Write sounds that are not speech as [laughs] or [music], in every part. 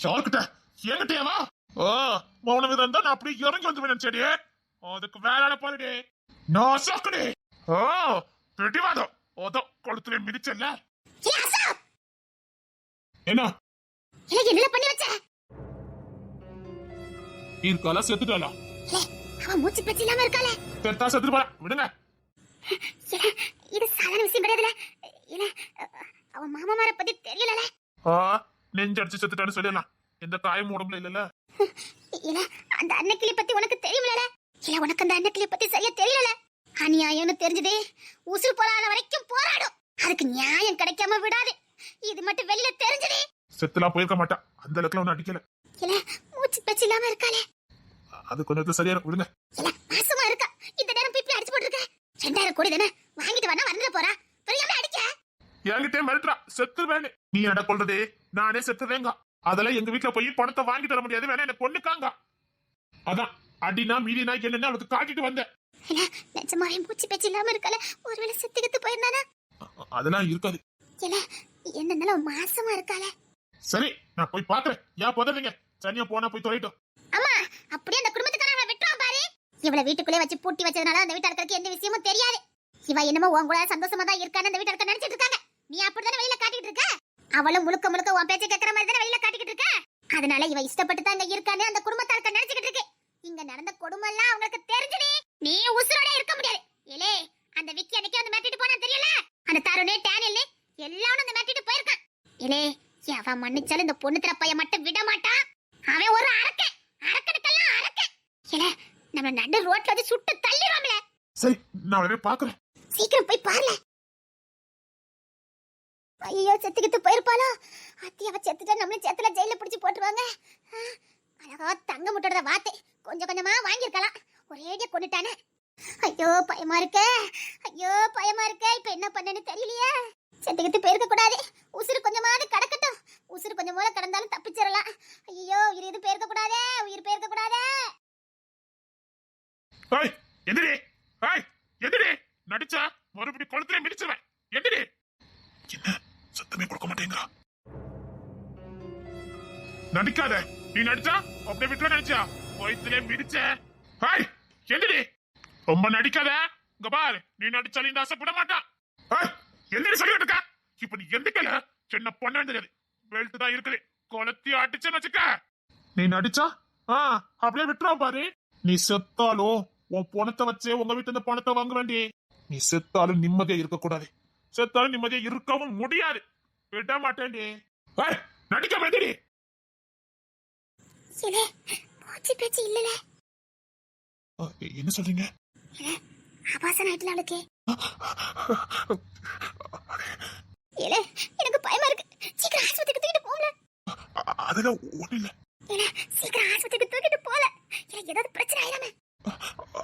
யாருக்கிட்ட என்கிட்டயாவா ஓ மௌன விதம் தான் நான் அப்படி இறங்கி வந்து செடி அதுக்கு வேலை பாருடி நான் சாக்குடி. ஓ பிடிவாதம். ஓதோ கொளுத்துல மிதிச்சல்ல என்ன? என்னல பண்ணி வச்ச? இருக்காளா செத்துட்டாளா? இல்ல அவ மூச்சு பேச்சு இல்லாம இருக்காளே. செத்தா செத்துட்டு போறா. விடுங்க. இது சாதாரண விஷயம் கிடையாதுல. இல்ல அவ மாமாமார பத்தி தெரியலல. நெஞ்சடிச்சு செத்துட்டான்னு சொல்லிடலாம். எந்த காயம் உடம்புல இல்லல்ல? இல்ல அந்த அன்னக்கிளி பத்தி உனக்கு தெரியுமில்ல இல்ல உனக்கு அந்த அன்னக்கிளி பத்தி சரியா தெரியல அநியாயம்னு தெரிஞ்சது உசுறு போராட வரைக்கும் போராடும். அதுக்கு நியாயம் கிடைக்காம விடாது. இது மட்டும் வெளியில தெரிஞ்சது. செத்துலாம் போயிருக்க மாட்டா. அந்த அளவுக்குலாம் ஒன்னும் அடிக்கல. இல்ல மூச்சு பேச்சு இல்லாம இருக்காளே. அது கொஞ்சம் சரியா இருக்கும். விடுங்க. இல்ல மாசமா இருக்கா? இந்த நேரம் பிப்பி அடிச்சு போட்டுருக்க? ரெண்டாயிரம் கோடி தானே? வாங்கிட்டு வரனா வந்துட போறா. என்கிட்டே மிரட்டுறா செத்துருவேன்னு. நீ என்ன கொள்றது நானே செத்துவேங்க அதெல்லாம் எங்க வீட்டுல போய் பணத்தை வாங்கி தர முடியாது வேணா என்ன கொண்டுக்காங்க அதான் அடினா மீடினா என்னன்னு அவளுக்கு காட்டிட்டு வந்தேன். நிஜமாவே மூச்சு பேச்சு இல்லாம இருக்கல ஒருவேளை செத்துக்கிட்டு போயிருந்தானா அ- அதெல்லாம் இருக்காது. இல்ல என்னன்னாலும் மாசமா இருக்காளே? சரி நான் போய் பாக்குறேன். ஏன் புதறீங்க சரியா போனா போய் தொலைட்டோம். அம்மா அப்படியே அந்த குடும்பத்துக்காரங்க விட்டுறான் பாரு. இவள வீட்டுக்குள்ளே வச்சு பூட்டி வச்சதுனால அந்த வீட்டாருக்கு எந்த விஷயமும் தெரியாது. இவ என்னமோ உன் கூட சந்தோஷமா தான் இருக்கான்னு அந்த வீட்டாருக்கு நினைச்சிட்டு இருக்காங்க. நீ அப்படிதானே வெளியில காட்டிட்டு இருக்க? அவளும் முழுக்க முழுக்க உன் பேச்சை கேட்கற மாதிரி தானே வெளியில காட்டிக்கிட்டு இருக்க? அதனால இவ இஷ்டப்பட்டு தான் இங்க இருக்கான்னு அந்த குடும்பத்தாருக்கு நினைச்சுக்கிட்டு இருக்கு. இங்க நடந்த கொடுமை எல்லாம் அவங்களுக்கு தெரிஞ்சுடி நீ உசுரோட இருக்க முடியாது. ஏலே அந்த விக்கி அன்னைக்கு வந்து மாட்டிட்டு போனா தெரியல? அந்த தருணே டேனியல்னு எல்லாரும் வந்து மாட்டிட்டு போயிருக்கான். ஏலே அவன் மன்னிச்சாலும் இந்த பொண்ணு பையன் மட்டும் விட மாட்டான். அவன் ஒரு அரக்க அரக்கனுக்கெல்லாம் அரக்க ஏல நம்ம நடு ரோட்ல வந்து சுட்டு தள்ளிடுவாங்களே சரி நான் அவளவே பாக்குறேன் சீக்கிரம் போய் பாருல. ஐயோ செத்துக்கிட்டு போயிருப்பாளோ? அத்தி அவ செத்துட்டா நம்மளும் செத்துல ஜெயில பிடிச்சி போட்டுருவாங்க. அழகா தங்க முட்டோட வாத்தை கொஞ்சம் கொஞ்சமா வாங்கியிருக்கலாம். ஒரேடியா கொண்டுட்டானே. ஐயோ பயமா இருக்கே. ஐயோ பயமா இருக்கே. இப்ப என்ன பண்ணேன்னு தெரியலையே. செத்துக்கிட்டு போயிருக்க கூடாது. உசுறு கொஞ்சமாவது கடக்கட்டும். உசுறு கொஞ்சம் மூல கடந்தாலும் தப்பிச்சிடலாம். ஐயோ உயிர் இது போயிருக்க கூடாதே. உயிர் போயிருக்க கூடாதே. ஏய் எதிரி ஏய் எதிரி நடிச்சா மறுபடியும் கொளுத்துல மிதிச்சிருவேன். எதிரி என்ன? சத்தமே கொடுக்க மாட்டேங்கிறா நடிக்காத. நீ நடிச்சா? அப்படியே விட்டு நடிச்சா வயிற்றுல மிதிச்ச. ஹாய் எதிரி ரொம்ப நடிக்காத. இங்க பாரு நீ நடிச்சாலும் இந்த ஆசைப்பட மாட்டான் ஏய் எந்திரி சொல்லிட்டு இருக்க இப்ப நீ எந்திக்கல. சின்ன பொண்ணு தெரியாது பெல்ட் தான் இருக்குது. கொலத்தி அடிச்சேன்னு வச்சுக்க. நீ நடிச்சா? ஆ அப்படியே விட்டுறா பாரு. நீ செத்தாலும் உன் பணத்தை வச்சே உங்க வீட்டு இந்த பணத்தை வாங்க வேண்டி நீ செத்தாலும் நிம்மதியா இருக்க கூடாது செத்தாலும் நிம்மதியா இருக்கவும் முடியாது. விட மாட்டேன்டி. நடிக்க இல்லல. என்ன சொல்றீங்க? ஆபாசம் ஆயிட்டுல அவளுக்கு எனக்கு பயமா இருக்கு. சீக்கிரம் ஆஸ்பத்திரிக்கு தூக்கிட்டு போல அதெல்லாம் ஒண்ணு இல்ல. சீக்கிரம் ஆஸ்பத்திரிக்கு தூக்கிட்டு போல. இல்ல ஏதாவது பிரச்சனை ஆயிடாம.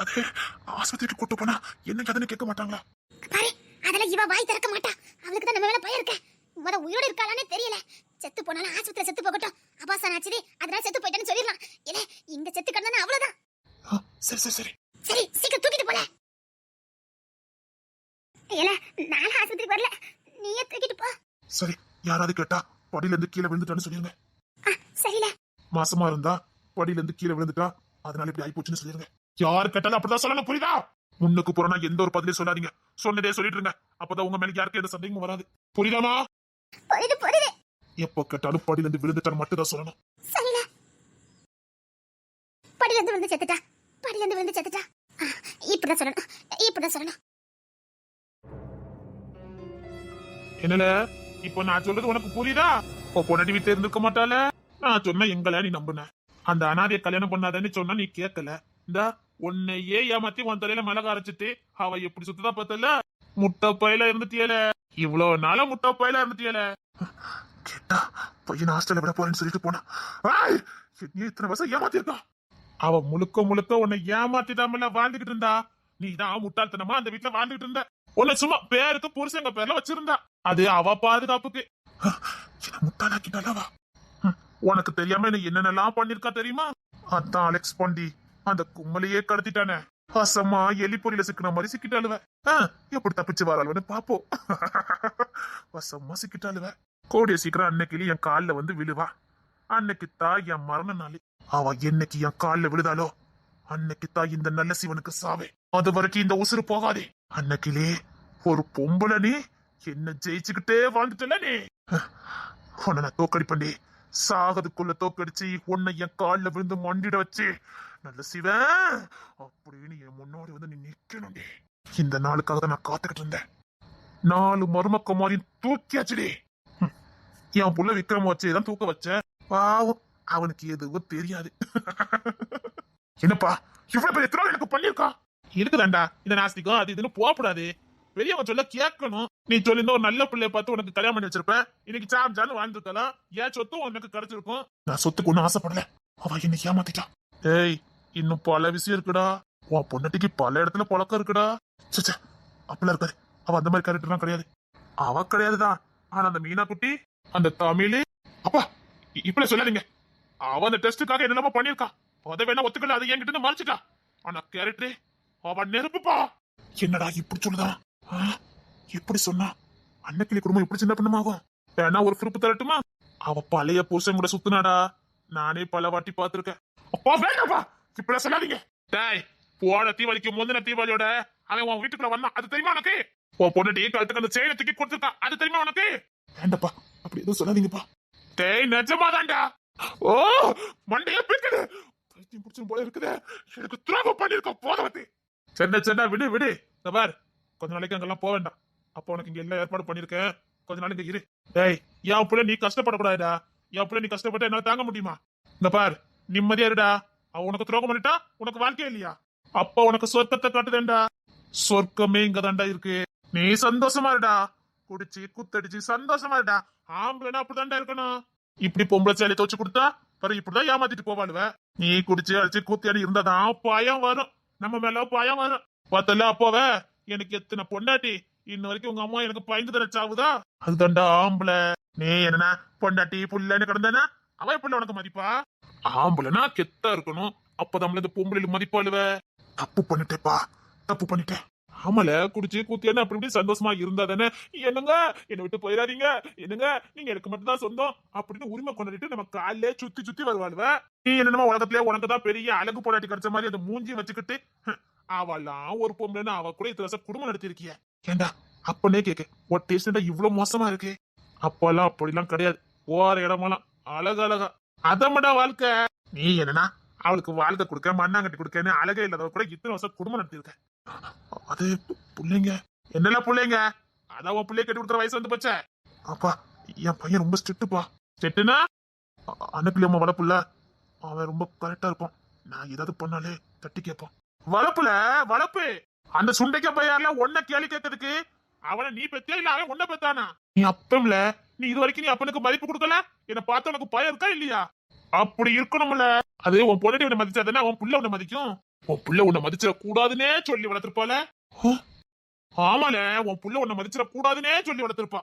அது ஆஸ்பத்திரிக்கு கூட்டு போனா என்ன கதைன்னு கேட்க மாட்டாங்களா? பாரு அதெல்லாம் இவ வாய் திறக்க மாட்டா. அவளுக்கு தான் நம்ம மேல பயம் இருக்க. முத உயிரோட இருக்காளானே தெரியல. செத்து போனாலும் ஆஸ்பத்திரி செத்து போகட்டும். அபாசம் ஆச்சுது அதனால செத்து போயிட்டேன்னு சொல்லிடலாம். இல்ல இங்க செத்து கிடந்தானே அவ்வளவுதான். சரி சரி சரி. சரி சீக்கிரம் தூக்கிட்டு போல. இல்ல நான் ஆஸ்பத்திரிக்கு வரல. நீயே தூக்கிட்டு போ. சரி யாராவது கேட்டா படியில இருந்து கீழே விழுந்துட்டான்னு சொல்லிருங்க. சரில. மாசமா இருந்தா படியில இருந்து கீழே விழுந்துட்டா அதனால இப்படி ஆயிப்போச்சுன்னு சொல்லிருங்க. யாரு கேட்டாலும் அப்படிதான் சொல்லணும் புரியுதா? முன்னுக்கு புறனா எந்த ஒரு பதிலையும் சொல்லாதீங்க. சொன்னதே சொல்லிட்டு இருங்க அப்பதான் உங்க மேல யாருக்கு எந்த சந்தேகமும் வராது. புரியுதாமா புரியுது புரியுது. எப்போ கேட்டாலும் படியில இருந்து விழுந்துட்டான்னு மட்டும் தான் சொல்லணும். படியில இருந்து விழுந்து செத்துட்டா? படியில இருந்து விழுந்து செத்துட்டா? இப்படிதான் சொல்லணும். இப்படிதான் சொல்லணும். என்னல? இப்போ நான் சொல்றது உனக்கு புரியுதா? இப்போ பொன்னாடி வீட்டுல இருந்திருக்க மாட்டால நான் சொன்ன எங்கள நீ நம்புன. அந்த அனாதைய கல்யாணம் பண்ணாதன்னு சொன்னா நீ கேட்கல. இந்த உன்னையே ஏமாத்தி உன் தலையில மிளகா அரைச்சிட்டு அவ எப்படி சுத்ததா பார்த்தல? முட்டை பையில இருந்துட்டியல. இவ்வளவு நாளா முட்டை பையில இருந்துட்டியல. கேட்டா பையன் ஹாஸ்டல்ல விட போறேன்னு சொல்லிட்டு போனா. நீ இத்தனை வருஷம் ஏமாத்திருக்கா. அவ முழுக்க முழுக்க உன்னை ஏமாத்திடாமல வாழ்ந்துகிட்டு இருந்தா. நீ தான் முட்டாள்தனமா அந்த வீட்டுல வாழ்ந்துகிட்டு இருந்த. உன்னை சும்மா பேருக்கு புருஷங்க பேர்ல வச்சிருந்தா. அது அவ பாதுகாப்புக்கு. ஹம், உனக்கு தெரியாம என்ன என்னென்னலாம் பண்ணிருக்கா தெரியுமா? அதான் அலெக்ஸ் பாண்டி. அந்த கும்மலையே கடத்திட்டானே. அசமா எலி பொறியில சிக்கின மாதிரி சிக்கிட்டாளுவ. எப்படி தப்பிச்சு வராளுவன்னு பாப்போம். [laughs] வசமா சிக்கிட்டாளுவ. கோடிய சீக்கிரம் அன்னைக்கு என் கால்ல வந்து விழுவா. அன்னைக்கு தான் என் மரண நாளி. அவ என்னைக்கு என் கால்ல விழுதாலோ அன்னைக்கு தான் இந்த நல்ல சிவனுக்கு சாவே. அது வரைக்கும் இந்த உசுறு போகாதே. அன்னைக்கிலே ஒரு பொம்பளை நீ என்ன ஜெயிச்சுக்கிட்டே வாழ்ந்துட்டல நீ. உன்னை நான் தோக்கடிப்பண்டி சாகதுக்குள்ள தோக்கடிச்சு உன்னை என் கால்ல விழுந்து மண்டிட வச்சு நல்ல சிவன் அப்படின்னு என் முன்னாடி வந்து நீ நிக்கணும்டி இந்த நாளுக்காக தான் நான் காத்துக்கிட்டு இருந்தேன். நாலு மருமக்க மாதிரி தூக்கியாச்சுடி ஹம். என் புள்ள விக்ரம் வச்சு தான் தூக்க வச்சேன் பாவம் அவனுக்கு எதுவும் தெரியாது. [laughs] என்னப்பா இவ்வளவு பெரிய திறமை எனக்கு பண்ணிருக்கா இருக்குதாண்டா இந்த நாஸ்திகம் அது இதுன்னு போகக்கூடாது. பெரியவங்க சொல்ல கேட்கணும். நீ சொல்லி ஒரு நல்ல பிள்ளைய பார்த்து உனக்கு கல்யாணம் பண்ணி வச்சிருப்பேன். இன்னைக்கு சாம் ஜான்னு வாழ்ந்துருக்கலாம் ஏன் சொத்தும் உனக்கு கிடைச்சிருக்கும்? நான் சொத்துக்கு ஒன்னும் ஆசைப்படல. அவ இன்னைக்கு ஏமாத்திட்டான் ஏய் இன்னும் பல விஷயம் இருக்குடா. உன் பொண்ணுட்டிக்கு பல இடத்துல பழக்கம் இருக்குடா. சச்சா அப்பெல்லாம் இருக்காது. அவ அந்த மாதிரி கேரக்டர்லாம் கிடையாது. அவ கிடையாதுதான் ஆனா அந்த மீனா குட்டி அந்த தமிழ். அப்பா இப்படி சொல்லாதீங்க. அவ அந்த டெஸ்ட்டுக்காக என்னெல்லாமோ பண்ணிருக்கா அதை வேணா ஒத்துக்கல அது என்கிட்ட மறைச்சிட்டா. ஆனா கேரக்டரே அவ நெருப்புப்பா. என்னடா இப்படி சொல்லுதா? ஆ? சொன்னா? அன்னக்கிளி குடும்பம் இப்படி சின்ன பண்ணமாகும் வேணா ஒரு குறிப்பு தரட்டுமா? அவ பழைய புருஷன் கூட சுத்துனாடா. நானே பல வாட்டி பாத்திருக்கேன் அப்பா வேண்டாப்பா! இப்படி சொல்லாதீங்க. டேய் போன தீபாவளிக்கு முந்தின தீபாவளியோட அவன் உன் வீட்டுக்குள்ள வந்தான். அது தெரியுமா உனக்கு? உன் பொண்ணு கழுத்துக்கு அந்த செயலை தூக்கி கொடுத்துருக்கான் அது தெரியுமா உனக்கு? வேண்டப்பா அப்படி எதுவும் சொல்லாதீங்கப்பா. டேய் நிஜமாதான்டா. ஓ மண்டைய பிடிக்குது பைத்தியம் பிடிச்சும் போல இருக்குது. எனக்கு துரோகம் பண்ணிருக்க போதவத்தி. சென்ன சென்ன விடு விடு. இந்த பார் கொஞ்ச நாளைக்கு அங்கெல்லாம் போக வேண்டாம். அப்போ உனக்கு இங்க எல்லாம் ஏற்பாடு பண்ணிருக்கேன் கொஞ்ச நாளைக்கு இரு. டேய் என் பிள்ளை நீ கஷ்டப்படக்கூடாதுடா. என் பிள்ளை நீ கஷ்டப்பட்டு என்னால தாங்க முடியுமா? இந்த பார் நிம்மதியா இருடா. அவ உனக்கு துரோகம் பண்ணிட்டா? உனக்கு வாழ்க்கையே இல்லையா? அப்ப உனக்கு சொர்க்கத்தை காட்டுதேன்டா. சொர்க்கமே இங்க தாண்டா இருக்கு. நீ சந்தோஷமா இருடா. குடிச்சு குத்தடிச்சு சந்தோஷமா இருடா. ஆம்பளைனா அப்படிதான்டா இருக்கணும். இப்படி பொம்பளை சேலை துவச்சு கொடுத்தா பாரு இப்படிதான் ஏமாத்திட்டு போவாளுவ. நீ குடிச்சு அடிச்சு கூத்தியாடி இருந்தாதான் பயம் வரும். நம்ம மேல பயம் வரும். பார்த்தல அப்போவ எனக்கு எத்தனை பொண்டாட்டி? இன்ன வரைக்கும் உங்க அம்மா எனக்கு பயந்து தர சாவுதா? அதுதான்டா ஆம்பளை. நீ என்னன்னா பொண்டாட்டி புள்ளன்னு கிடந்தானா? அவ புள்ள உனக்கு மதிப்பா? ஆம்பளைனா கெத்தா இருக்கணும். அப்பதான் இந்த பொம்பளையில மதிப்பாளுவ. தப்பு பண்ணிட்டேப்பா தப்பு பண்ணிட்டேன். ஆமல குடிச்சு கூத்தியானு அப்படி இப்படி சந்தோஷமா இருந்தா தானே? என்னங்க? என்னை விட்டு போயிடாதீங்க. என்னங்க? நீங்க எனக்கு மட்டும் தான் சொந்தம். அப்படின்னு உரிமை கொண்டாடிட்டு நம்ம காலையிலே சுத்தி சுத்தி வருவாளுவ. நீ என்னமா உலகத்திலே உனக்கு தான் பெரிய அழகு போராட்டி கிடைச்ச மாதிரி அந்த மூஞ்சி வச்சுக்கிட்டு அவெல்லாம் ஒரு பொம்பளைன்னு அவ கூட இத்தனை வருஷம் குடும்பம் நடத்திருக்கிய ஏண்டா? அப்பனே கேக்கு ஒரு டேஸ்ட் இவ்வளவு மோசமா இருக்கு. அப்பெல்லாம் அப்படிலாம் கிடையாது. ஓர இடமெல்லாம் அழகழகா. அழகா அதமடா வாழ்க்கை. நீ என்னன்னா அவளுக்கு வாழ்க்கை கொடுக்க மண்ணாங்கட்டி கொடுக்கன்னு அழகே இல்லாதவ கூட இத்தனை வருஷம் குடும்பம் நடத்திருக்க அது பிள்ளைங்க. புள்ளைங்க என்னெல்லாம் பிள்ளைங்க? அதான் உன் பிள்ளைய கட்டி கொடுக்குற வயசு வந்து போச்சே. அப்பா என் பையன் ரொம்ப ஸ்ட்ரிக்ட்டுப்பா ஸ்ட்ரிக்ட்டுனா அன்னப்பிள்ளை அம்மா வளப்புல அவன் ரொம்ப கரெக்டா இருப்பான். நான் ஏதாவது பண்ணாலே தட்டி கேட்பான். வளப்புல வளப்பு. அந்த சுண்டைக்க பையார்ல ஒன்ன கேள்வி கேட்டதுக்கு? அவனை நீ பெத்தியா இல்ல அவன் உன்ன பெத்தானா? நீ அப்பம்ல நீ இது வரைக்கும் நீ அப்பனுக்கு மதிப்பு கொடுக்கல? என்ன பார்த்து உனக்கு பயம் இருக்கா இல்லையா? அப்படி இருக்கணும்ல. அது உன் பொண்ணு உன்னை மதிச்சாதானே உன் புள்ள உன்னை மதிக்கும்? உன் புள்ள உன்னை மதிச்சிட கூடாதுன்னே சொல்லி வளர்த்திருப்பால ஆமால உன் புள்ள உன்னை மதிச்சிட கூடாதுன்னே சொல்லி வளர்த்திருப்பா.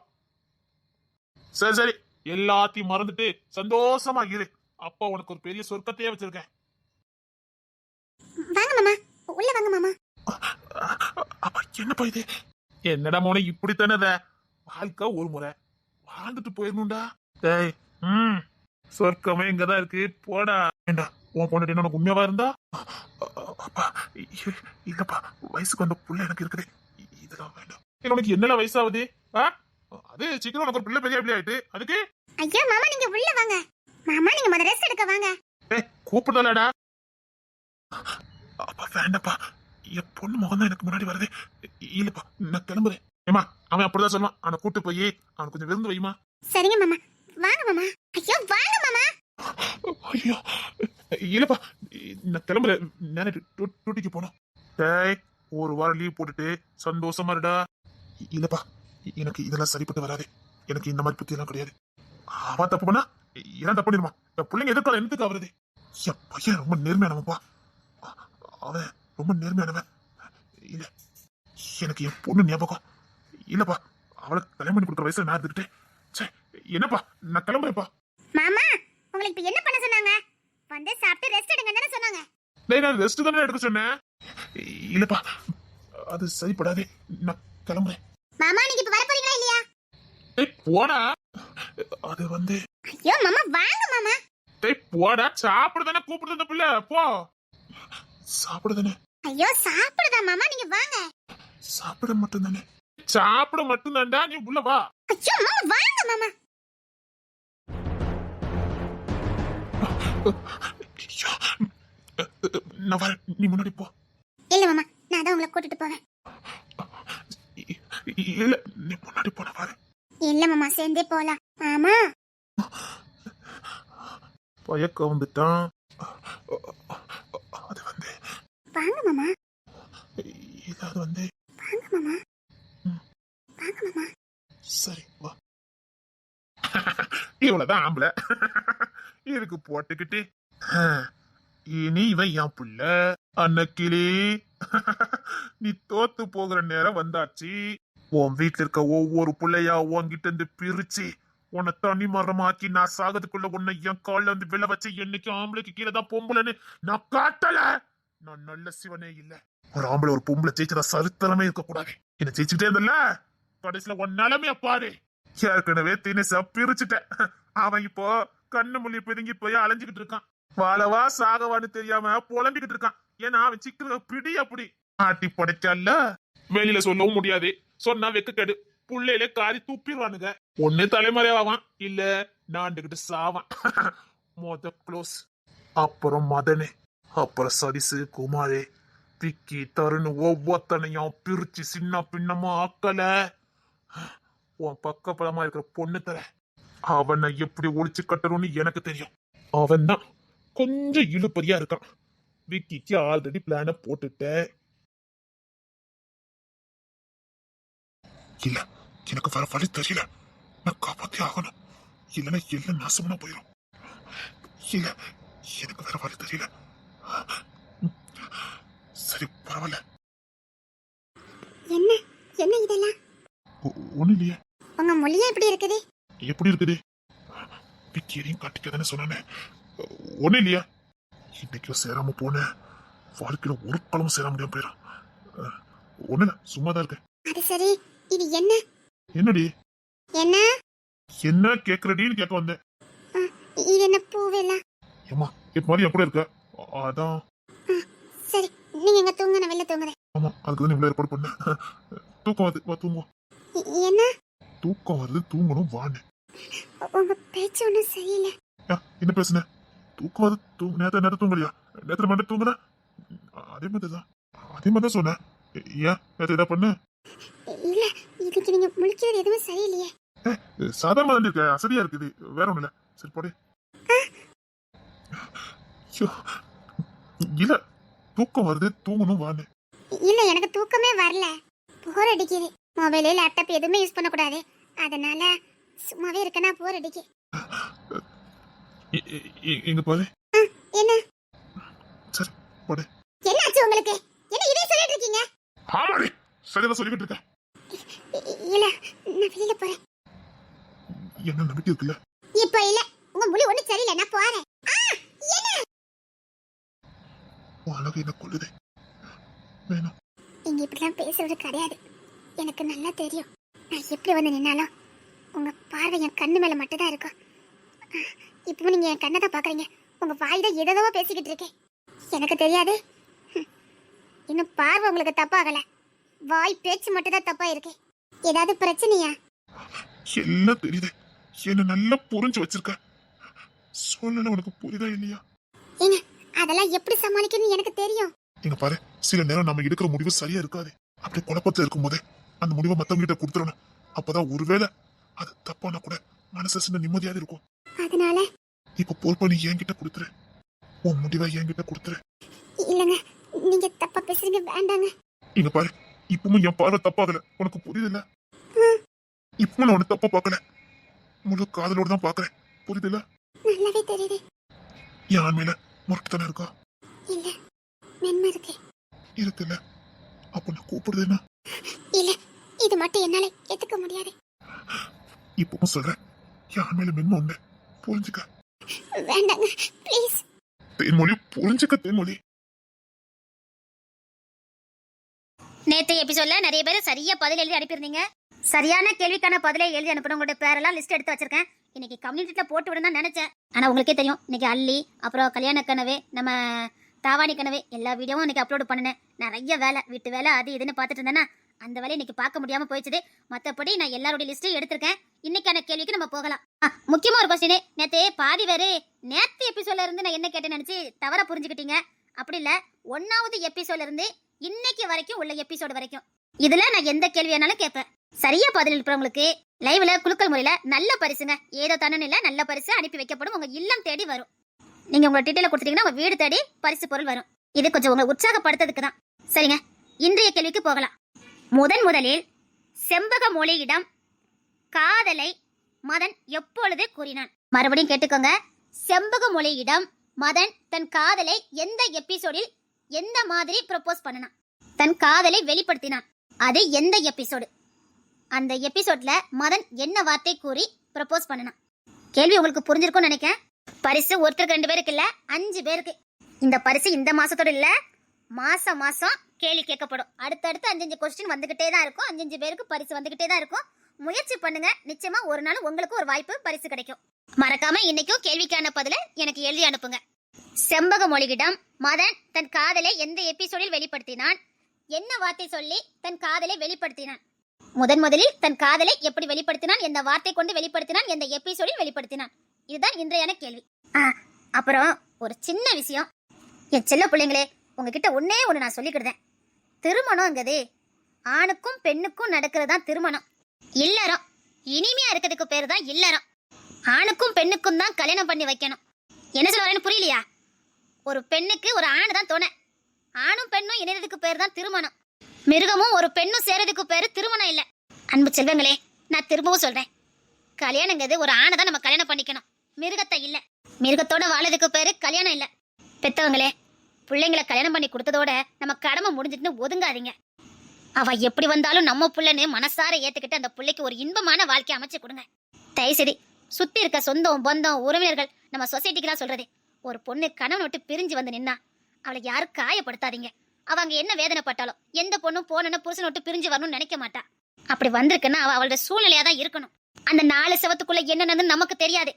சரி சரி. எல்லாத்தையும் மறந்துட்டு சந்தோஷமா இரு. அப்பா உனக்கு ஒரு பெரிய சொர்க்கத்தையே வச்சிருக்கேன். வாங்க மாமா. உள்ள வாங்க மாமா. அப்பா என்னப்பா இது? என்னடா மோனே இப்படி தானே வாழ்க்கை ஒரு முறை. வாழ்ந்துட்டு போயிடணும்டா. டேய் ம். சொர்க்கமே இங்கதான் இருக்கு. போடா. ஏண்டா உன் பொண்ணு உனக்கு உண்மையாவா இருந்தா? அப்பா இல்லப்பா வயசுக்கு வந்த புள்ள எனக்கு இருக்குது. இதெல்லாம் வேண்டாம். உனக்கு என்னல வயசாகுது? ஆ? அது சீக்கிரம் உனக்கு ஒரு பிள்ளை பெரிய பிள்ளை ஆயிட்டு. அதுக்கு? ஐயோ மாமா நீங்க உள்ள வாங்க. மாமா நீங்க முத ரெஸ்ட் எடுக்க வாங்க. ஏய் கூப்பிடலடா அப்பா வேண்டாப்பா. என் பொண்ணு முகம் தான் எனக்கு முன்னாடி வருது. இல்லப்பா நான் கிளம்புறேன். ஏமா அவன் அப்படிதான் சொல்லுவான். அவனை கூட்டு போய் அவனுக்கு கொஞ்சம் விருந்து வைமா சரிங்க மாமா. வாங்க மாமா. ஐயோ வாங்க மாமா. ஐயோ இல்லப்பா நான் கிளம்புறேன். நேரம் டூட்டிக்கு போனோம் டேய் ஒரு வாரம் லீவ் போட்டுட்டு சந்தோஷமா இருடா. இல்லப்பா எனக்கு இதெல்லாம் சரிப்பட்டு வராது. எனக்கு இந்த மாதிரி புத்தி எல்லாம் கிடையாது. அவன் தப்பு பண்ணா ஏன் தப்பு பண்ணிருமா என் பிள்ளைங்க எதுக்கால என்னத்துக்கு ஆகுறது என் பையன் ரொம்ப நேர்மையானவன்ப்பா அ- அவன் ரொம்ப நேர்மையானவன். இல்ல எனக்கு என் பொண்ணு ஞாபகம். இல்லப்பா அவளுக்கு கல்யாணம் பண்ணி கொடுக்குற வயசுல நான் இருந்துக்கிட்டே ச்சே என்னப்பா நான் கிளம்புறேன்ப்பா. மாமா உங்களுக்கு இப்ப என்ன பண்ண சொன்னாங்க? வந்து சாப்பிட்டு ரெஸ்ட் எடுங்கன்னு தானே சொன்னாங்க. டேய் நான் ரெஸ்ட் தானே எடுக்க சொன்னேன். இல்லப்பா அது சரிப்படாது நான் கிளம்புறேன். மாமா நீங்க இப்ப வர போறீங்களா இல்லையா? ஏய் போடா. அது வந்து ஐயோ மாமா வாங்க மாமா. டேய் போடா சாப்பிட தானே கூப்பிடுது அந்த பிள்ளை போ. சாப்பிட தானே ஐயோ சாப்பிடுதா மாமா? நீங்க வாங்க. சாப்பிட மட்டும் தானே சாப்பிட மட்டும் தான்டா நீ உள்ள வா. ஐயோ மாமா வாங்க மாமா. ஐயோ. நான் வரேன். நீ முன்னாடி போ. இல்ல மாமா நான் தான் உங்களை கூட்டிட்டு போவேன். இ- இ- இல்ல நீ முன்னாடி போ நான் வரேன். இல்ல மாமா சேர்ந்தே போலாம். மாமா. பயக்கம் வந்துட்டான் அது வந்து வாங்க மாமா. இது அது வந்து வாங்க மாமா. வாங்க மாமா. சரி வா. [laughs] இவ்வளவுதான் ஆம்பளை. [laughs] இதுக்கு போட்டுக்கிட்டு இனி இவன் என் புள்ள. அன்னக்கிளி [laughs] நீ தோத்து போகிற நேரம் வந்தாச்சு. உன் வீட்டுல இருக்க ஒவ்வொரு புள்ளையா உன்கிட்ட இருந்து பிரிச்சு உன்னை தனி மரமாக்கி நான் சாகதுக்குள்ள உன்னை என் கால்ல வந்து விழ வச்சு என்னைக்கு ஆம்பளைக்கு கீழே தான் பொம்பளைன்னு நான் காட்டல. நான் நல்ல சிவனே இல்ல. ஒரு ஆம்பளை ஒரு பொம்பளை ஜெயிச்சதா சரித்திரமே இருக்க கூடாது என்ன ஜெயிச்சுட்டே இருந்தல கடைசியில உன் நிலைமைய பாரு. ஏற்கனவே தினசா பிரிச்சுட்டேன். அவன் இப்போ கண்ணு மொழி பிதுங்கி போய் அலைஞ்சுக்கிட்டு இருக்கான். வாழவா சாகவான்னு தெரியாம புலம்பிக்கிட்டு இருக்கான். ஏன்னா அவன் சிக்கிற பிடி அப்படி. ஆட்டி படைக்கல வெளியில சொல்லவும் முடியாது. சொன்னா வெக்க கெடு. புள்ளையில காரி துப்பிடுவானுங்க. ஒண்ணு தலைமறையாவான். இல்ல நாண்டுகிட்டு சாவான். மொத க்ளோஸ் அப்புறம் மதனே அப்புறம் சதிசு குமாரே. விக்கி தருணு ஒவ்வொருத்தனையும் பிரிச்சு சின்ன பின்னமா ஆக்கல. உன் பக்க பலமா இருக்கிற பொண்ணு தர. அவனை எப்படி ஒழிச்சு கட்டணும்னு எனக்கு தெரியும். அவன் தான் கொஞ்சம் இழுப்பறியா இருக்கான். விக்கிக்கு ஆல்ரெடி பிளான போட்டுட்டேன். இல்ல எனக்கு வர வழி தெரியல. நான் காப்பாத்தி ஆகணும். இல்லைன்னா எல்லாம் நாசமா போயிடும் இல்ல எனக்கு வேற வழி தெரியல. சரி பரவாயில்ல. என்ன? என்ன இதெல்லாம்? ஒண்ணு இல்லையே. உங்க மொழியே எப்படி இருக்குது. எப்படி இருக்குது? விக்கியரையும் காட்டிக்க தானே சொன்னானே. ஒண்ணு இல்லையா. இன்னைக்கும் சேராம போனேன் வாழ்க்கையில ஒரு காலமும் சேர முடியாம போயிடும் ஒண்ணு சும்மா தான் இருக்கேன். அது சரி. இது என்ன? என்னடி? என்ன? என்ன கேக்குறடின்னு கேட்க வந்தேன். இது என்ன பூவெல்லாம்? ஏமா இப்ப மாதிரி என் கூட இருக்க? அதான். சரி நீங்க எங்க தூங்க நான் வெளில தூங்குறேன். ஆமா அதுக்கு தான் இவ்வளவு ஏற்பாடு பண்ணேன். தூக்கம் வருது வா தூங்குவோம். என்ன? தூக்கம் வருது தூங்கணும் வான்னு உங்க பேச்சு ஒன்றும் சரியில்லை. என்ன பேசுன? தூக்கம் வருது தூ நேரத்தை நேரத்தை தூங்கலையா? நேரத்துல மட்டும் தூங்குன? அதே மாதிரி தான் அதே மாதிரி தான் சொன்னேன் ஏன் நேரத்தை இதை பண்ணு? இதுக்கு நீங்க முழிக்கிறது எதுவும் சரியில்லையே. சாதாரண தான் இருக்க. அசதியா இருக்குது. வேற ஒண்ணு இல்ல சரி போடு. இல்ல தூக்கம் வருது. தூங்கணும் வான்னு இல்ல எனக்கு தூக்கமே வரல. போர் அடிக்குது. மொபைலு லேப்டாப் எதுவுமே யூஸ் பண்ணக்கூடாது. அதனால சும்மாவே இருக்கனா போர் அடிக்கு. இங்க பாரு. என்ன? சரி போடு. என்னாச்சு உங்களுக்கு? என்ன இதே சொல்லிட்டு இருக்கீங்க? ஆமாடி. சரிதான் சொல்லிக்கிட்டு இருக்கேன் இல்ல நான் வெளியில போறேன். என்ன நம்பிக்கை இருக்குல்ல? இப்போ இல்ல உங்க முழி ஒண்ணு சரியில்லை நான் போறேன். உன் அழகு என்ன கொள்ளுதே வேணும் நீங்க இப்படிலாம் பேசுறது கிடையாது. எனக்கு நல்லா தெரியும். நான் எப்படி வந்து நின்னாலும் உங்க பார்வை என் கண்ணு மேல மட்டும் தான் இருக்கும் இப்போ நீங்க என் கண்ணை தான் பாக்குறீங்க உங்க வாய் தான் எதோ பேசிக்கிட்டு இருக்கேன். எனக்கு தெரியாது. இன்னும் பார்வை உங்களுக்கு தப்பாகல. வாய் பேச்சு மட்டும் தான் தப்பா இருக்கு. ஏதாவது பிரச்சனையா? எல்லாம் தெரியுது. என்ன நல்லா புரிஞ்சு வச்சிருக்க. சொல்லல உனக்கு புரியுதா இல்லையா? ஏங்க அதெல்லாம் எப்படி சமாளிக்கணும்னு எனக்கு தெரியும். இங்க பாரு சில நேரம் நம்ம எடுக்கிற முடிவு சரியா இருக்காது. அப்படி குழப்பத்துல இருக்கும்போதே அந்த முடிவை மத்தவங்க கிட்ட கொடுத்துடணும். அப்பதான் ஒருவேளை அது தப்பானா கூட மனசு சின்ன நிம்மதியாக இருக்கும். அதனால? இப்ப பொறுப்பை நீ என்கிட்ட கொடுத்துரு. உன் முடிவை என்கிட்ட கொடுத்துரு. இல்லைங்க நீங்க தப்பா பேசுறீங்க வேண்டாங்க. இங்க பாரு இப்பவும் என் பார்வை தப்பாகல. உனக்கு புரியுதுல்ல? இப்பவும் நான் உனக்கு தப்பா பார்க்கல. முழு காதலோட தான் பாக்குறேன் புரியுதுல்ல? நல்லாவே தெரியுது. என் மேல முரட்டுத்தனம் இருக்கா? இல்ல. மென்மை இருக்கு. இருக்குல்ல. அப்ப நான் கூப்பிடுறேன்னா இல்ல. இது மட்டும் என்னால ஏத்துக்க முடியாது. இப்பவும் சொல்றேன். என் மேல மென்மை உண்டு? புரிஞ்சுக்க. வேண்டாங்க. ப்ளீஸ். தேன்மொழி புரிஞ்சுக்க தேன்மொழி. நேற்று எபிசோட்ல நிறைய பேர் சரியா பதில் எழுதி அனுப்பியிருந்தீங்க. சரியான கேள்விக்கான பதிலை எழுதி அனுப்பணும் உங்களோட பேரெல்லாம் லிஸ்ட் எடுத்து வச்சிருக்கேன். இன்னைக்கு கம்யூனிட்டியில் போட்டு விட தான் நினைச்சேன். ஆனால் உங்களுக்கே தெரியும் இன்னைக்கு அள்ளி அப்புறம் கல்யாண கனவு நம்ம தாவாணி கனவு எல்லா வீடியோவும் இன்னைக்கு அப்லோட் பண்ணினேன். நிறைய வேலை வீட்டு வேலை அது இதுன்னு பார்த்துட்டு இருந்தேன்னா அந்த வேலையை இன்னைக்கு பார்க்க முடியாமல் போயிடுச்சு மற்றபடி நான் எல்லாருடைய லிஸ்ட்டும் எடுத்திருக்கேன். இன்னைக்கான கேள்விக்கு நம்ம போகலாம். ஆ, ஒரு கொஸ்டின் நேற்று பாதி வேறு நேற்று எபிசோட்ல இருந்து நான் என்ன கேட்டேன்னு நினச்சி தவற புரிஞ்சுக்கிட்டீங்க. அப்படி இல்லை ஒன்றாவது எபிசோட்ல இருந்து இன்னைக்கு வரைக்கும் உள்ள எபிசோடு வரைக்கும். இதுல நான் எந்த கேள்வி வேணாலும் கேட்பேன். சரியா பதில் இருப்பவங்களுக்கு லைவ்ல குலுக்கல் முறையில நல்ல பரிசுங்க ஏதோ தண்ணன் நல்ல பரிசு அனுப்பி வைக்கப்படும். உங்க இல்லம் தேடி வரும். நீங்க உங்க டீட்டெயில கொடுத்துட்டீங்கன்னா உங்க வீடு தேடி பரிசு பொருள் வரும். இது கொஞ்சம் உங்களை உற்சாகப்படுத்துறதுக்கு தான். சரிங்க இன்றைய கேள்விக்கு போகலாம். முதன் முதலில் செம்பக மொழியிடம் காதலை மதன் எப்பொழுது கூறினான்? மறுபடியும் கேட்டுக்கோங்க. செம்பக மொழியிடம் மதன் தன் காதலை எந்த எபிசோடில் எந்த மாதிரி ப்ரப்போஸ் பண்ணனான்? தன் காதலை வெளிப்படுத்தினான். அது எந்த எபிசோடு அந்த எபிசோட்ல மதன் என்ன வார்த்தை கூறி ப்ரப்போஸ் பண்ணனான்? கேள்வி உங்களுக்கு புரிஞ்சிருக்கும்னு நினைக்கிறேன். பரிசு ஒருத்தருக்கு ரெண்டு பேருக்கு இல்ல அஞ்சு பேருக்கு. இந்த பரிசு இந்த மாசத்தோட இல்ல மாசம் மாசம் கேள்வி கேட்கப்படும். அடுத்தடுத்து அஞ்சஞ்சு கொஸ்டின் வந்துகிட்டே தான் இருக்கும். அஞ்சஞ்சு பேருக்கு பரிசு வந்துகிட்டே தான் இருக்கும். முயற்சி பண்ணுங்க. நிச்சயமா ஒரு நாள் உங்களுக்கு ஒரு வாய்ப்பு பரிசு கிடைக்கும். மறக்காம இன்னைக்கும் கேள்விக்கான பதில எனக்கு எழுதி அனுப்புங்க. செம்பக மொழியிடம் மதன் தன் காதலை எந்த எபிசோடில் வெளிப்படுத்தினான்? என்ன வார்த்தை சொல்லி தன் காதலை வெளிப்படுத்தினான்? முதன் முதலில் தன் காதலை எப்படி வெளிப்படுத்தினான்? எந்த வார்த்தை கொண்டு வெளிப்படுத்தினான்? எந்த எபிசோடில் வெளிப்படுத்தினான்? இதுதான் இன்றையான கேள்வி. அப்புறம் ஒரு சின்ன விஷயம். என் செல்ல பிள்ளைங்களே உங்ககிட்ட ஒன்னே ஒன்று நான் சொல்லிக்கிடுதேன். திருமணங்கிறது ஆணுக்கும் பெண்ணுக்கும் நடக்கிறது தான் திருமணம். இல்லறம். இனிமையா இருக்கிறதுக்கு பேர் தான் இல்லறம். ஆணுக்கும் பெண்ணுக்கும் தான் கல்யாணம் பண்ணி வைக்கணும். என்ன சொல்ல வரேன்னு புரியலையா? ஒரு பெண்ணுக்கு ஒரு ஆணு தான் துணை. ஆணும் பெண்ணும் இணையதுக்கு பேர் தான் திருமணம். மிருகமும் ஒரு பெண்ணும் சேரதுக்கு பேர் திருமணம் இல்லை. அன்பு செல்வங்களே நான் திரும்பவும் சொல்றேன். கல்யாணங்கிறது ஒரு ஆணை தான் நம்ம கல்யாணம் பண்ணிக்கணும். மிருகத்தை இல்லை. மிருகத்தோட வாழதுக்கு பேர் கல்யாணம் இல்லை. பெத்தவங்களே பிள்ளைங்களை கல்யாணம் பண்ணி கொடுத்ததோட நம்ம கடமை முடிஞ்சிட்டுன்னு ஒதுங்காதீங்க. அவ எப்படி வந்தாலும் நம்ம பிள்ளைன்னு மனசார ஏத்துக்கிட்டு அந்த பிள்ளைக்கு ஒரு இன்பமான வாழ்க்கையை அமைச்சு கொடுங்க. தயவு சரி சுத்தி இருக்க சொந்தம் பந்தம் உறவினர்கள் நம்ம சொசைட்டிக்கு தான் சொல்றது. ஒரு பொண்ணு கணவன் விட்டு பிரிஞ்சு வந்து நின்னா அவளை யாரும் காயப்படுத்தாதீங்க. அவங்க என்ன வேதனைப்பட்டாலும் எந்த பொண்ணும் போனோன்னு புருஷன் விட்டு பிரிஞ்சு வரணும்னு நினைக்க மாட்டா. அப்படி வந்திருக்குன்னா அவ அவளோட சூழ்நிலையா தான் இருக்கணும். அந்த நாலு செவத்துக்குள்ள என்னென்னு நமக்கு தெரியாது.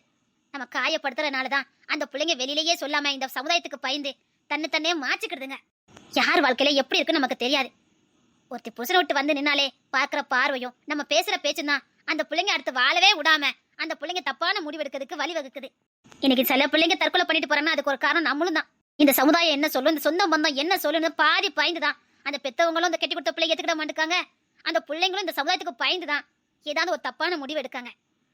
நம்ம காயப்படுத்துறதுனால தான் அந்த பிள்ளைங்க வெளியிலேயே சொல்லாம இந்த சமுதாயத்துக்கு பயந்து தன்னை தன்னே மாச்சிக்கிடுதுங்க யார் வாழ்க்கையில எப்படி இருக்குன்னு நமக்கு தெரியாது. ஒருத்தி புருஷனை விட்டு வந்து நின்னாலே பாக்குற பார்வையும் நம்ம பேசுற பேச்சும் தான் அந்த பிள்ளைங்க அடுத்து வாழவே விடாம அந்த பிள்ளைங்க தப்பான முடிவெடுக்கிறதுக்கு வழிவகுக்குது. இன்னைக்கு சில பிள்ளைங்க தற்கொலை பண்ணிட்டு போறாங்கன்னா அதுக்கு ஒரு காரணம் நம்மளும் தான். இந்த சமுதாயம் என்ன சொல்லும்? இந்த சொந்த பந்தம் என்ன சொல்லுன்னு பாதி பயந்து தான். அந்த பெத்தவங்களும் இந்த கெட்டி கொடுத்த பிள்ளை ஏத்துக்கிட மாட்டுக்காங்க. அந்த பிள்ளைங்களும் இந்த சமுதாயத்துக்கு பயந்து தான். ஏதாவது ஒரு தப்பான முடிவு எடுக்காங்க.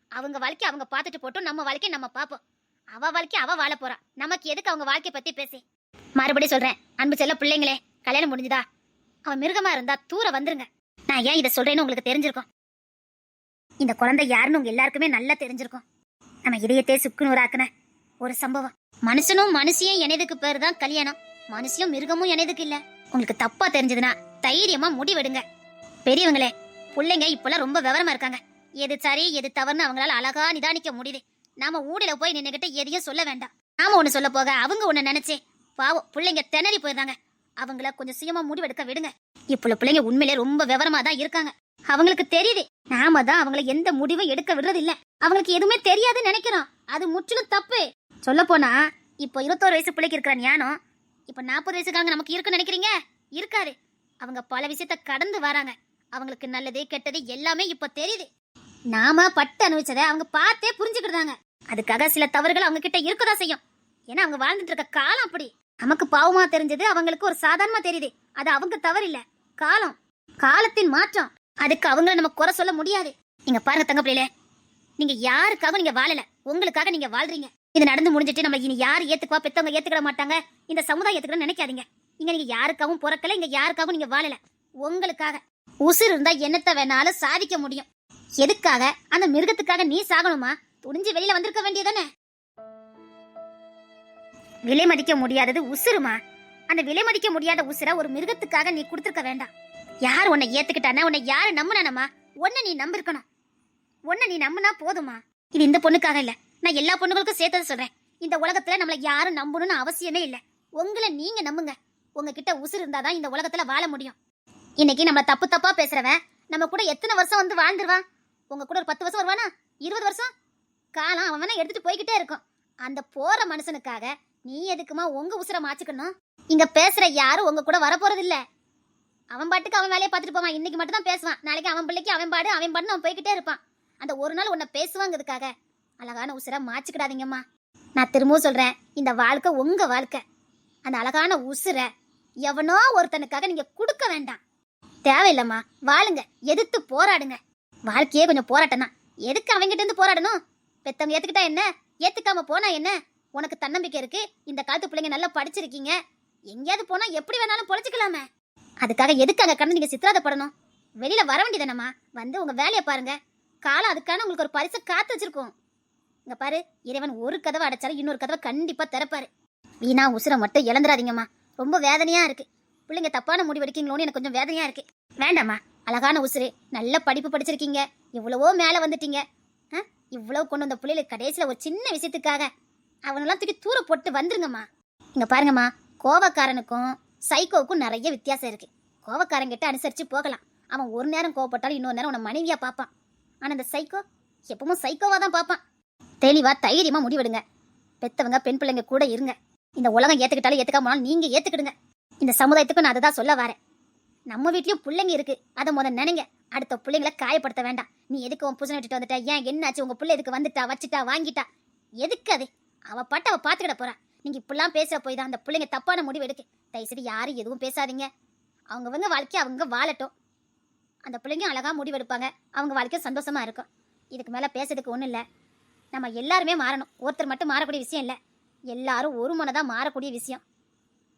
அவங்க வாழ்க்கை அவங்க பார்த்துட்டு போட்டும். நம்ம வாழ்க்கை நம்ம பார்ப்போம். அவ வாழ்க்கை அவ வாழ போறா. நமக்கு எதுக்கு அவங்க வாழ்க்கையை பத்தி பேசி? மறுபடியும் சொல்றேன். அன்பு செல்ல பிள்ளைங்களே கல்யாணம் முடிஞ்சுதா? அவன் மிருகமா இருந்தா தூர வந்துருங்க. நான் ஏன் இதை சொல்றேன்னு உங்களுக்கு தெரிஞ்சிருக்கும். இந்த குழந்தை யாருன்னு உங்க எல்லாருக்குமே நல்லா தெரிஞ்சிருக்கும். நம்ம இதயத்தை சுக்குநூறாக்குன ஒரு சம்பவம். மனுஷனும் மனுஷியும் இணையதுக்கு பேர் தான் கல்யாணம். மனுஷியும் மிருகமும் இணையதுக்கு இல்ல. உங்களுக்கு தப்பா தெரிஞ்சதுன்னா தைரியமா முடிவெடுங்க. பெரியவங்களே பிள்ளைங்க இப்பெல்லாம் ரொம்ப விவரமா இருக்காங்க. எது சரி எது தவறுன்னு அவங்களால அழகா நிதானிக்க முடியுது. நாம ஊடில போய் நின்னுகிட்டு எதையும் சொல்ல வேண்டாம். நாம ஒண்ணு சொல்ல போக அவங்க ஒண்ணு நினைச்சே பாவம் பிள்ளைங்க திணறி போயிருந்தாங்க அவங்கள கொஞ்சம் சுயமா முடிவெடுக்க விடுங்க. இப்ப பிள்ளைங்க உண்மையிலே ரொம்ப விவரமா தான் இருக்காங்க. அவங்களுக்கு தெரியுது. நாம தான் அவங்கள எந்த முடிவும் எடுக்க விடுறது இல்ல அவங்களுக்கு எதுவுமே தெரியாதுன்னு நினைக்கிறோம். அது முற்றிலும் தப்பு. சொல்ல போனா இப்போ இருபத்தோரு வயசு பிள்ளைக்கு இருக்கிற ஞானம் இப்போ நாற்பது வயசுக்காரங்க நமக்கு இருக்குன்னு நினைக்கிறீங்க? இருக்காது. அவங்க பல விஷயத்த கடந்து வராங்க. அவங்களுக்கு நல்லது கெட்டது எல்லாமே இப்ப தெரியுது. நாம பட்டு அனுபவிச்சதை அவங்க பார்த்தே புரிஞ்சுக்கிட்டாங்க அதுக்காக சில தவறுகள் அவங்க கிட்ட இருக்கதான் செய்யும். ஏன்னா அவங்க வாழ்ந்துட்டு இருக்க காலம் அப்படி. நமக்கு பாவமா தெரிஞ்சது அவங்களுக்கு ஒரு சாதாரணமா தெரியுது. அது அவங்க தவறு இல்ல காலம். காலத்தின் மாற்றம். அதுக்கு அவங்கள நம்ம குறை சொல்ல முடியாது. நீங்க பாருங்க தங்க பிள்ளைல நீங்க யாருக்காக நீங்க வாழல. உங்களுக்காக நீங்க வாழ்றீங்க. இது நடந்து முடிஞ்சிட்டு நம்ம இனி யார் ஏத்துக்குவா? பெத்தவங்க ஏத்துக்கிட மாட்டாங்க. இந்த சமுதாயம் ஏத்துக்கிட நினைக்காதீங்க. இங்க நீங்க யாருக்காகவும் பிறக்கல இங்க யாருக்காகவும் நீங்க வாழல. உங்களுக்காக. உசுர் இருந்தா என்னத்தை வேணாலும் சாதிக்க முடியும். எதுக்காக? அந்த மிருகத்துக்காக நீ சாகணுமா? துணிஞ்சு வெளியில வந்திருக்க வேண்டியதானே விலை மதிக்க முடியாதது உசுருமா அந்த விலை மதிக்க முடியாத உசுரை ஒரு மிருகத்துக்காக நீ கொடுத்துருக்க வேண்டாம். யார் உன்னை ஏத்துக்கிட்டானா? உன்னை யாரு நம்புனானமா உன்னை நீ நம்பிருக்கணும். உன்னை நீ நம்புனா போதுமா இது இந்த பொண்ணுக்காக இல்ல. நான் எல்லா பொண்ணுகளுக்கும் சேர்த்தது சொல்றேன். இந்த உலகத்துல நம்மள யாரும் நம்பணும்னு அவசியமே இல்ல. உங்களை நீங்க நம்புங்க. உங்ககிட்ட உசுர் இருந்தாதான் இந்த உலகத்துல வாழ முடியும். இன்னைக்கு நம்ம தப்பு தப்பா பேசுறவன் நம்ம கூட எத்தனை வருஷம் வந்து வாழ்ந்துருவான்? உங்க கூட ஒரு பத்து வருஷம் வருவானா? இருபது வருஷம்? காலம் அவன் வேணா எடுத்துட்டு போய்கிட்டே இருக்கும். அந்த போற மனுஷனுக்காக நீ எதுக்குமா உங்க உசுர மாச்சுக்கணும்? இங்க பேசுற யாரும் உங்க கூட வரப்போறது இல்லை அவன் பாட்டுக்கு அவன் வேலையை பார்த்துட்டு போவான். இன்னைக்கு மட்டும் தான் பேசுவான். நாளைக்கு அவன் பிள்ளைக்கு அவன் பாடு அவன் பாடுன்னு அவன் போய்கிட்டே இருப்பான். அந்த ஒரு நாள் உன்னை பேசுவாங்கிறதுக்காக. அழகான உசுரை மாச்சிக்கிடாதீங்கம்மா. நான் திரும்பவும் சொல்கிறேன் இந்த வாழ்க்கை உங்கள் வாழ்க்கை. அந்த அழகான உசுரை எவனோ ஒருத்தனுக்காக நீங்கள் கொடுக்க வேண்டாம். தேவையில்லம்மா வாழுங்க எதிர்த்து போராடுங்க. வாழ்க்கையே கொஞ்சம் போராட்டம் தான் எதுக்கு அவங்கிட்டேருந்து போராடணும்? பெத்தவங்க ஏற்றுக்கிட்டா என்ன? ஏற்றுக்காம போனா என்ன? உனக்கு தன்னம்பிக்கை இருக்கு. இந்த காலத்து பிள்ளைங்க நல்லா படிச்சிருக்கீங்க. எங்கேயாவது போனால் எப்படி வேணாலும் பொழைச்சிக்கலாமே. அதுக்காக எதுக்கு அங்கே கடந்து நீங்கள் சித்திராதப்படணும் வெளியில் வர வேண்டியதானம்மா வந்து உங்கள் வேலையை பாருங்க. காலம் அதுக்கான உங்களுக்கு ஒரு பரிசு காத்து வச்சிருக்கோம். இங்கே பாரு இறைவன் ஒரு கதவை அடைச்சாலும் இன்னொரு கதவை கண்டிப்பாக திறப்பாரு. வீணா உசுரை மட்டும் இழந்துடாதீங்கம்மா ரொம்ப வேதனையாக இருக்குது பிள்ளைங்க தப்பான முடிவு எடுக்கீங்களோன்னு எனக்கு கொஞ்சம் வேதனையாக இருக்குது வேண்டாம்மா அழகான உசுறு நல்ல படிப்பு படிச்சிருக்கீங்க. இவ்வளவோ மேலே வந்துட்டீங்க. ஆ? இவ்வளோ கொண்டு வந்த பிள்ளைகளுக்கு கடைசியில் ஒரு சின்ன விஷயத்துக்காக அவனெல்லாம் தூக்கி தூர போட்டு வந்துருங்கம்மா. இங்கே பாருங்கம்மா கோவக்காரனுக்கும் சைக்கோவுக்கும் நிறைய வித்தியாசம் இருக்கு. கோவக்காரங்கிட்ட அனுசரித்து போகலாம். அவன் ஒரு நேரம் கோவப்பட்டாலும் இன்னொரு நேரம் உன்னை மனைவியா பார்ப்பான். ஆனால் இந்த சைக்கோ எப்பவும் சைக்கோவாக தான் பார்ப்பான். தெளிவாக தைரியமாக முடிவெடுங்க. பெத்தவங்க பெண் பிள்ளைங்க கூட இருங்க. இந்த உலகம் ஏற்றுக்கிட்டாலும் ஏற்றுக்காமலும் நீங்கள் ஏற்றுக்கிடுங்க இந்த சமுதாயத்துக்கு நான் அதை தான் சொல்ல வரேன். நம்ம வீட்லேயும் பிள்ளைங்க இருக்கு. அதை முதல் நினைங்க. அடுத்த பிள்ளைங்களை காயப்படுத்த வேண்டாம். நீ எதுக்கு உன் புசனை விட்டுட்டு வந்துட்டா? ஏன் என்னாச்சு? உங்கள் பிள்ளை எதுக்கு வந்துட்டா? வச்சுட்டா? வாங்கிட்டா? எதுக்கு அது? அவள் பாட்டு அவள் பார்த்துக்கிட போகிறான் நீங்க இப்படிலாம் பேச போய் தான் அந்த பிள்ளைங்க தப்பான முடிவு எடுக்கு. தயவுசெய்து யாரும் எதுவும் பேசாதீங்க. அவங்கவங்க வாழ்க்கை அவங்க வாழட்டும். அந்த பிள்ளைங்க அழகாக முடிவெடுப்பாங்க அவங்க வாழ்க்கை சந்தோஷமா இருக்கும். இதுக்கு மேலே பேசுறதுக்கு ஒன்றும் இல்லை. நம்ம எல்லாருமே மாறணும். ஒருத்தர் மட்டும் மாறக்கூடிய விஷயம் இல்லை. எல்லாரும் ஒரு மனதாக மாறக்கூடிய விஷயம்.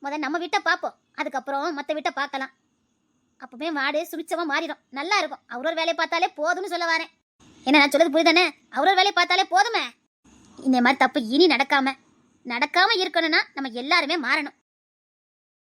முதல் நம்ம வீட்டை பார்ப்போம். அதுக்கப்புறம் மற்ற வீட்டை பார்க்கலாம். அப்போவே மாடு சுபிச்சமா மாறிடும். நல்லா இருக்கும். அவரோட வேலையை பார்த்தாலே போதும்னு சொல்ல வரேன். என்ன நான் சொல்றது புரியுதானே? அவரோட வேலையை பார்த்தாலே போதுமே. இந்த மாதிரி தப்பு இனி நடக்காமல் நடக்காம இருக்கணும்னா நம்ம எல்லாருமே மாறணும்.